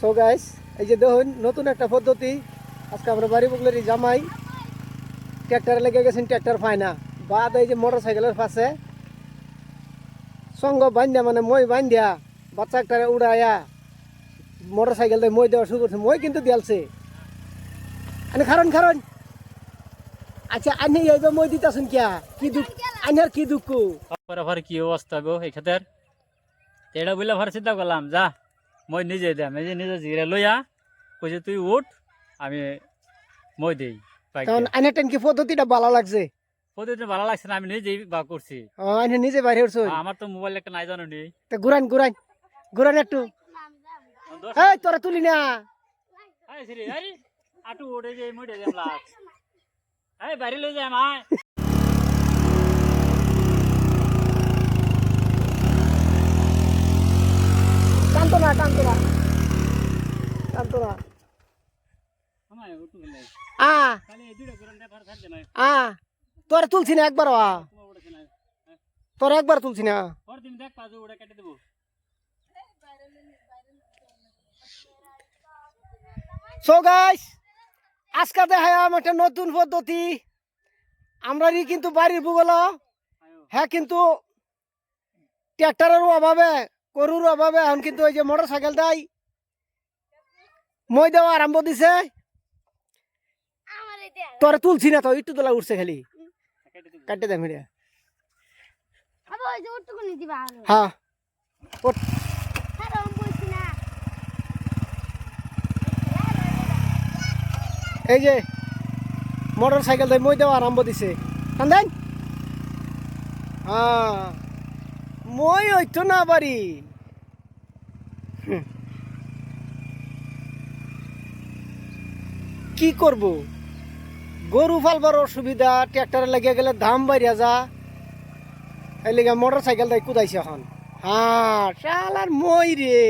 So guys এই যে দেখুন, নতুন একটা পদ্ধতি। আজকে আমরা বাড়ি বগলেরই জামাই। ট্র্যাক্টরে লেগে গেছেন ট্র্যাক্টর পায় না বাদ এই যে মোটর সাইকেলের পাশে। সঙ্গ বান্ধিয়া মানে মই বান্ধিয়া বাচ্চা একটা উড়াইয়া মোটর সাইকেল দিয়ে মই দেওয়া শুরু করছে। মই কিন্তু দিয়ালছে। আনে কারণ কারণ আচ্ছা আনি এইবার মই দিতাছুন কিয়া? কি দুঃখ? আনার কি দুঃখ? কি অবস্থা গো, এই ক্ষেতের? এটা বলে ভর চিন্তা করলাম, যা। মই নিজে দাম। এই যে নিজে জিরে লইয়া কইছে তুই উঠ আমি মই দেই। তখন আনের টাইম কি পদ্ধতিটা ভালো লাগছে? প্রতিদিন ভালো লাগছে না আমি নিজেই বা করছি ও আনে নিজে বাইরে উঠছো আমার তো মোবাইল একটা নাই জানো নি? তা ঘুরান ঘুরান ঘুরান একটু এই তোরা তুলি না? সিরি আটু উঠে যে মুড়ে যাম লাগ এই বাইরে লই না আমায় তোরা তুলছি না একবার তোরা একবার তুলছি না। সো গাইস আজকে দেখাম একটা নতুন পদ্ধতি। আমরারই কিন্তু বাড়ির ভূগোল। হ্যাঁ কিন্তু ট্র্যাক্টরের অভাবে গরুর অভাবে এখন কিন্তু ওই যে মোটর সাইকেল দেয়। মই দেওয়া আরম্ভ দিছে। তোরা তুলছি না তো একটু তোলা উঠছে খালি। কেটে কাটতে দেয় মিডিয়া হ্যাঁ। না। এই যে মোটর সাইকেল মই দেওয়া আরম্ভ দিছে। কান্দেন হ্যাঁ। মই হইতো না বাড়ি কি করব? গরু ফালবার অসুবিধা ট্র্যাক্টরে লেগে গেলে দাম বাড়িয়া যা। এই লেগে মোটর সাইকেল দেয় কুদাইছে এখন। হ্যাঁ শালার মই রে।